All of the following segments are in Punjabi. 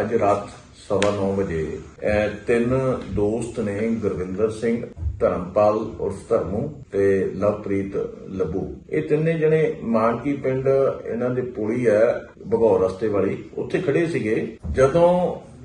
ਅੱਜ ਰਾਤ ਸਵਾ ਨੌ ਵਜੇ, ਇਹ ਤਿੰਨ ਦੋਸਤ ਨੇ ਗੁਰਵਿੰਦਰ ਸਿੰਘ, ਧਰਮਪਾਲ ਉਰਫ ਧਰਮੂ ਤੇ ਲਵਪ੍ਰੀਤ ਲੱਭੂ। ਇਹ ਤਿੰਨੇ ਜਣੇ ਮਾਨਕੀ ਪਿੰਡ, ਇਹਨਾਂ ਦੇ ਪੁਲੀ ਹੈ, ਭਗੌਰ ਰਸਤੇ ਵਾਲੀ, ਉੱਥੇ ਖੜੇ ਸੀਗੇ। ਜਦੋਂ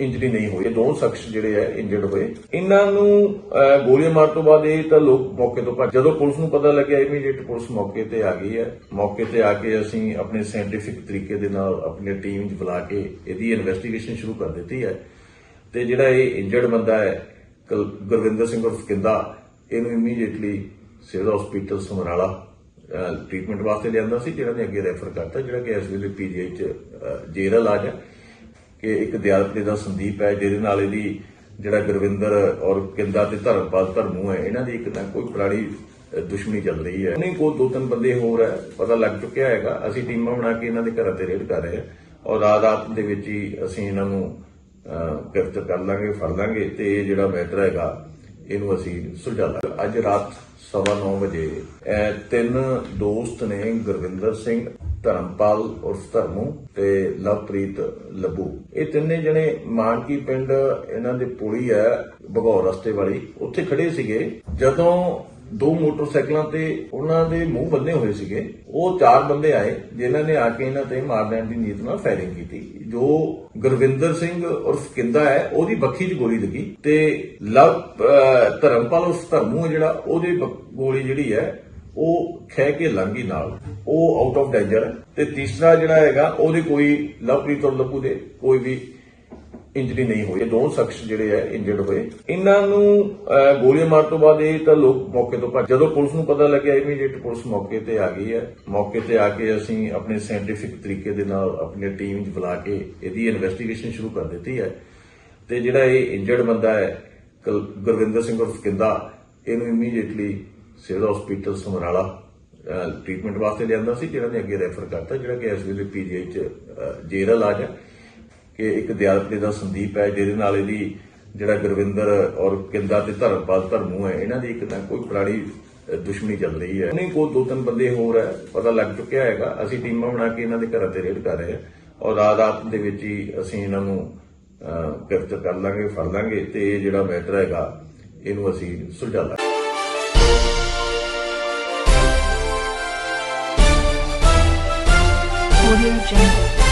ਇੰਜਰੀ ਨਹੀਂ ਹੋਈ ਇਹ ਦੋਨੋਂ ਸ਼ਖਸ ਜਿਹੜੇ ਹੈ ਇੰਜਰਡ ਹੋਏ। ਇਹਨਾਂ ਨੂੰ ਗੋਲੀ ਮਾਰ ਤੋਂ ਬਾਅਦ ਇਹ ਤਾਂ ਲੋਕ ਮੌਕੇ ਤੋਂ ਭੱਜ ਜਦੋਂ ਪੁਲਿਸ ਨੂੰ ਪਤਾ ਲੱਗਿਆ ਇਮੀਡੀਏਟ ਪੁਲਿਸ ਮੌਕੇ ਤੇ ਆ ਗਈ ਹੈ। ਮੌਕੇ ਤੇ ਆ ਕੇ ਅਸੀਂ ਆਪਣੇ ਸਾਇੰਟੀਫਿਕ ਤਰੀਕੇ ਦੇ ਨਾਲ ਆਪਣੀ ਟੀਮ ਬੁਲਾ ਕੇ ਇਹਦੀ ਇਨਵੈਸਟੀਗੇਸ਼ਨ ਸ਼ੁਰੂ ਕਰ ਦਿੱਤੀ ਹੈ। ਤੇ ਜਿਹੜਾ ਇਹ ਇੰਜਰਡ ਬੰਦਾ ਹੈ ਕੁਲ- ਗੁਰਵਿੰਦਰ ਸਿੰਘ ਉਰਫ ਕਿੰਦਾ ਇਹਨੂੰ immediately civil hospital Samrala treatment ਵਾਸਤੇ ਲਿਆਂਦਾ ਸੀ ਜਿਹੜਾ ਨੇ ਅੱਗੇ ਰੈਫਰ ਕਰਤਾ ਜਿਹੜਾ ਕਿ ਇਸ ਵੇਲੇ ਪੀਜੀਆਈ ਚ ਅਹ, ਜੇਰਲ ਇਲਾਜ ਹੈ। ਕਿ ਇੱਕ ਦਿਆਲਪੇ ਦਾ ਸੰਦੀਪ ਹੈ ਜਿਹਦੇ ਨਾਲ ਇਹਦੀ ਜਿਹੜਾ ਗੁਰਵਿੰਦਰ ਔਰ ਕਿੰਦਾ ਤੇ ਧਰਮਪਾਲ ਧਰਮੂ ਹੈ ਇਹਨਾਂ ਦੀ ਇੱਕ ਨਾ ਕੋਈ ਪੁਰਾਣੀ ਦੁਸ਼ਮਣੀ ਚੱਲ ਰਹੀ ਹੈ। ਨਹੀਂ ਕੋਈ ਦੋ ਤਿੰਨ ਬੰਦੇ ਹੋਰ ਹੈ ਪਤਾ ਲੱਗ ਚੁੱਕਿਆ ਹੈਗਾ। ਅਸੀਂ ਟੀਮਾਂ ਬਣਾ ਕੇ ਇਹਨਾਂ ਦੇ ਘਰਾਂ ਤੇ ਰੇਡ ਕਰ ਰਹੇ ਹਾਂ ਔਰ ਰਾਤ ਰਾਤ ਦੇ ਵਿੱਚ ਹੀ ਅਸੀਂ ਇਹਨਾਂ ਨੂੰ ਅਹ, ਗ੍ਰਿਫਤ ਕਰ ਲਾਂਗੇ ਫੜ ਲਾਂਗੇ ਤੇ ਇਹ ਜਿਹੜਾ ਮੈਟਰ ਹੈਗਾ ਇਹਨੂੰ ਅਸੀਂ ਸੁਲਝਾ ਲਾਂਗੇ। ਅੱਜ ਰਾਤ ਸਵਾ ਨੌ ਵਜੇ ਇਹ ਤਿੰਨ ਦੋਸਤ ਨੇ ਗੁਰਵਿੰਦਰ ਸਿੰਘ ਧਰਮਪਾਲ ਉਰਫ ਧਰਮੂ ਤੇ ਲਵਪ੍ਰੀਤ ਲੱਭੂ। ਇਹ ਤਿੰਨੇ ਜਣੇ ਮਾਨਕੀ ਪਿੰਡ ਇਹਨਾਂ ਦੇ ਪੁਲੀ ਹੈ, ਭਗੌਰ ਰਸਤੇ ਵਾਲੀ। ਉੱਥੇ ਖੜੇ ਸੀਗੇ। ਜਦੋਂ ਦੋ ਮੋਟਰਸਾਈਕਲਾਂ ਤੇ ਉਹਨਾਂ ਦੇ ਮੂੰਹ ਬੰਨੇ ਹੋਏ ਸੀਗੇ, ਉਹ ਚਾਰ ਬੰਦੇ ਆਏ, ਜਿਨ੍ਹਾਂ ਨੇ ਆ ਕੇ ਇਹਨਾਂ ਤੇ ਮਾਰ ਲੈਣ ਦੀ ਨੀਤ ਨਾਲ ਫਾਇਰਿੰਗ ਕੀਤੀ। ਜੋ ਗੁਰਵਿੰਦਰ ਸਿੰਘ ਉਰਫ ਕਿੰਦਾ ਹੈ, ਉਹਦੀ ਬੱਖੀ 'ਚ ਗੋਲੀ ਲੱਗੀ ਤੇ ਲਵ ਧਰਮਪਾਲ ਉਰਫ ਧਰਮੂ ਜਿਹੜਾ, ਉਹਦੀ ਗੋਲੀ ਜਿਹੜੀ ਹੈ ਉਹ ਖਹਿ ਕੇ ਲੰਗੀ ਨਾਲ। ਉਹ ਆਊਟ ਆਫ ਡੇਂਜਰ ਤੇ ਤੀਸਰਾ ਜਿਹੜਾ ਹੈਗਾ, ਉਹਦੇ ਕੋਈ ਲਵਪ੍ਰੀਤ ਔਰ ਲੱਭੂ ਦੇ ਕੋਈ ਵੀ ਇੰਜਰੀ ਨਹੀਂ ਹੋਈ। ਇਹ ਦੋਨੋਂ ਸ਼ਖਸ ਜਿਹੜੇ ਆ ਇੰਜਰਡ ਹੋਏ। ਇਹਨਾਂ ਨੂੰ ਗੋਲੀ ਗੋਲੀਆਂ ਮਾਰ ਤੋਂ ਬਾਅਦ ਇਹ ਤਾਂ ਲੋਕ ਮੌਕੇ ਤੋਂ ਭੱਜ ਜਦੋਂ ਪੁਲਿਸ ਨੂੰ ਪਤਾ ਲੱਗਿਆ ਇਮੀਡੀਏਟ ਪੁਲਿਸ ਮੌਕੇ ਤੇ ਆ ਗਈ ਹੈ। ਮੌਕੇ ਤੇ ਆ ਕੇ ਅਸੀਂ ਆਪਣੇ ਸਾਇੰਟੀਫਿਕ ਤਰੀਕੇ ਦੇ ਨਾਲ ਆਪਣੀ ਟੀਮ 'ਚ ਬੁਲਾ ਕੇ ਇਹਦੀ ਇਨਵੈਸਟੀਗੇਸ਼ਨ ਸ਼ੁਰੂ ਕਰ ਦਿੱਤੀ ਹੈ। ਤੇ ਜਿਹੜਾ ਇਹ ਇੰਜਰਡ ਬੰਦਾ ਹੈ ਗੁਰਵਿੰਦਰ ਸਿੰਘ ਉਰਫ ਕਿੰਦਾ ਇਹਨੂੰ immediately civil hospital Samrala treatment ਵਾਸਤੇ ਲਿਆਂਦਾ ਸੀ ਜਿਹੜਾ ਨੇ ਅੱਗੇ ਰੈਫਰ ਕਰਤਾ ਜਿਹੜਾ ਕਿ ਇਸ ਵੇਲੇ ਪੀਜੀਆਈ ਚ ਅਹ, ਜੇਰਲ ਇਲਾਜ ਹੈ। ਕਿ ਇੱਕ ਦਿਆਲਪੇ ਦਾ ਸੰਦੀਪ ਹੈ ਜਿਹਦੇ ਨਾਲ ਇਹਦੀ ਜਿਹੜਾ ਗੁਰਵਿੰਦਰ ਔਰ ਕਿੰਦਾ ਤੇ ਧਰਮਪਾਲ ਧਰਮੂ ਹੈ ਇਹਨਾਂ ਦੀ ਇੱਕ ਨਾ ਕੋਈ ਪੁਰਾਣੀ ਅਹ, ਦੁਸ਼ਮਣੀ ਚੱਲ ਰਹੀ ਹੈ। ਨਹੀਂ ਕੋਈ ਦੋ ਤਿੰਨ ਬੰਦੇ ਹੋਰ ਹੈ ਪਤਾ ਲੱਗ ਚੁੱਕਿਆ ਹੈਗਾ। ਅਸੀਂ ਟੀਮਾਂ ਬਣਾ ਕੇ ਇਹਨਾਂ ਦੇ ਘਰਾਂ ਤੇ ਰੇਡ ਕਰ ਰਹੇ ਹਾਂ। ਔਰ ਰਾਤ ਰਾਤ ਦੇ ਵਿੱਚ ਹੀ ਅਸੀਂ ਇਹਨਾਂ ਨੂੰ ਅਹ, ਕਰ ਲਾਂਗੇ ਫੜ ਲਾਂਗੇ ਤੇ ਇਹ ਜਿਹੜਾ ਮੈਟਰ ਹੈਗਾ ਇਹਨੂੰ ਅਸੀਂ ਸੁਲਝਾ ਲਾਂਗੇ। Audio Jungle.